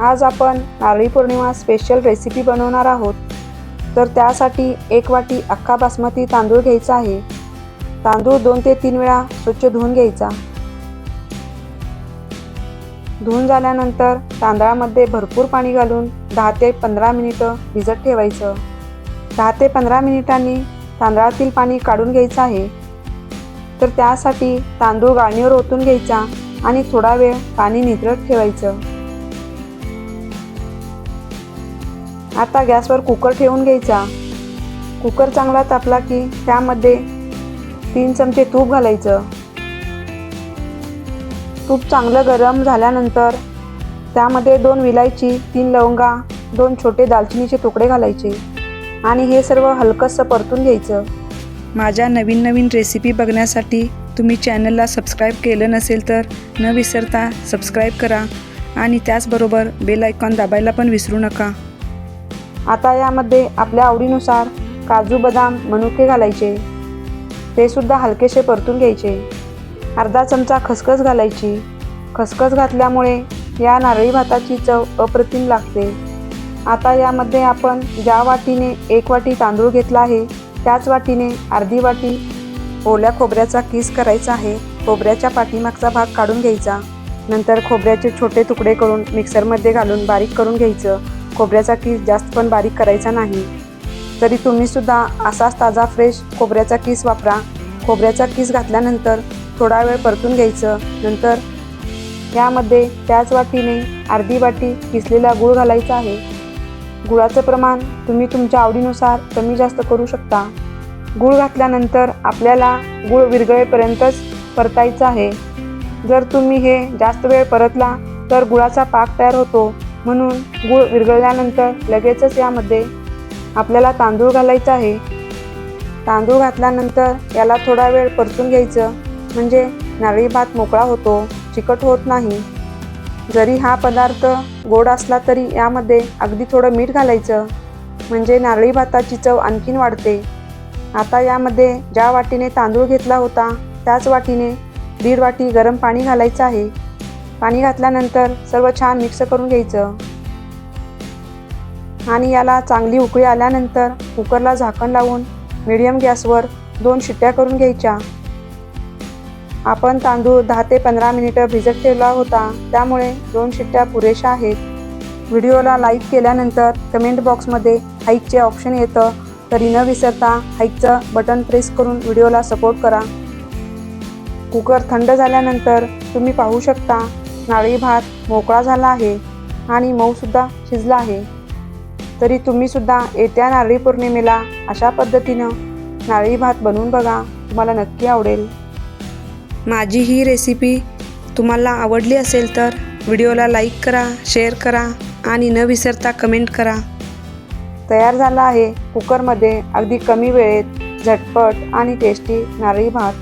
आज आपण Narali Purnima special recipe बनवणार आहोत. तर त्यासाठी एक वाटी अख्खा बासमती तांदूळ घ्यायचा आहे. तांदूळ दोन ते तीन वेळा स्वच्छ धुवून घ्यायचा. धुवून झाल्यानंतर तांदळामध्ये भरपूर पाणी घालून दहा ते पंधरा मिनिटं भिजत ठेवायचं. दहा ते पंधरा मिनिटांनी तांदळातील पाणी काढून घ्यायचं आहे. तर त्यासाठी तांदूळ गाळणीवर ओतून घ्यायचा आणि थोडा वेळ पाणी नितळत ठेवायचं. आता गॅसवर कुकर ठेवून घ्यायचा. कुकर चांगला तापला की त्यामध्ये तीन चमचे तूप घालायचं. तूप चांगलं गरम झाल्यानंतर त्यामध्ये दोन विलायची तीन लवंगा दोन छोटे दालचिनीचे तुकडे घालायचे आणि हे सर्व हलकंसं परतून घ्यायचं. माझ्या नवीन नवीन रेसिपी बघण्यासाठी तुम्ही चॅनलला सबस्क्राईब केलं नसेल तर न विसरता सबस्क्राईब करा आणि त्याचबरोबर बेल आयकॉन दाबायला पण विसरू नका. आता यामध्ये आपल्या आवडीनुसार काजू बदाम मनुके घालायचे. ते सुद्धा हलकेसे परतून घ्यायचे. अर्धा चमचा खसखस घालायची. खसखस घातल्यामुळे या नारळी भाताची चव अप्रतिम लागते. आता यामध्ये आपण ज्या वाटीने एक वाटी तांदूळ घेतला आहे त्याच वाटीने अर्धी वाटी ओल्या खोबऱ्याचा किस करायचा आहे. खोबऱ्याच्या पाठीमागचा भाग काढून घ्यायचा. नंतर खोबऱ्याचे छोटे तुकडे करून मिक्सरमध्ये घालून बारीक करून घ्यायचं. खोबऱ्याचा किस जास्त पण बारीक करायचा नाही. तरी तुम्हीसुद्धा असाच ताजा फ्रेश खोबऱ्याचा किस वापरा. खोबऱ्याचा किस घातल्यानंतर थोडा वेळ परतून घ्यायचं. नंतर यामध्ये त्याच वाटीने अर्धी वाटी किसलेला गूळ घालायचा आहे. गुळाचं प्रमाण तुम्ही तुमच्या आवडीनुसार कमी जास्त करू शकता. गूळ घातल्यानंतर आपल्याला गूळ विरघळेपर्यंतच परतायचं आहे. जर तुम्ही हे जास्त वेळ परतला तर गुळाचा पाक तयार होतो. म्हणून गूळ विरघळल्यानंतर लगेचच यामध्ये आपल्याला तांदूळ घालायचा आहे. तांदूळ घातल्यानंतर याला थोडा वेळ परतून घ्यायचं. म्हणजे नारळी भात मोकळा होतो चिकट होत नाही. जरी हा पदार्थ गोड असला तरी यामध्ये अगदी थोडं मीठ घालायचं. म्हणजे नारळी भाताची चव आणखीन वाढते. आता यामध्ये ज्या वाटीने तांदूळ घेतला होता त्याच वाटीने दीड वाटी गरम पाणी घालायचं आहे. पाणी घातल्यानंतर सर्व छान मिक्स करून घ्यायचं. आणि याला चांगली उकळी आल्यानंतर कुकरला झाकण लावून मिडियम गॅसवर दोन शिट्ट्या करून घ्यायच्या. आपण तांदूळ दहा ते पंधरा मिनिटं भिजत ठेवला होता त्यामुळे दोन शिट्ट्या पुरेशा आहेत. व्हिडिओला लाईक केल्यानंतर कमेंट बॉक्समध्ये हाईकचे ऑप्शन येतं तरी न विसरता हाईकचं बटन प्रेस करून व्हिडिओला सपोर्ट करा. कुकर थंड झाल्यानंतर तुम्ही पाहू शकता नारळी भात मोकळा झाला आहे आणि मऊसुद्धा शिजला आहे. तरी तुम्हीसुद्धा येत्या नारळी पौर्णिमेला अशा पद्धतीनं नारळी भात बनवून बघा तुम्हाला नक्की आवडेल. माझी ही रेसिपी तुम्हाला आवडली असेल तर व्हिडिओला लाईक करा शेअर करा आणि न विसरता कमेंट करा. तयार झाला आहे कुकरमध्ये अगदी कमी वेळेत झटपट आणि टेस्टी नारळी भात.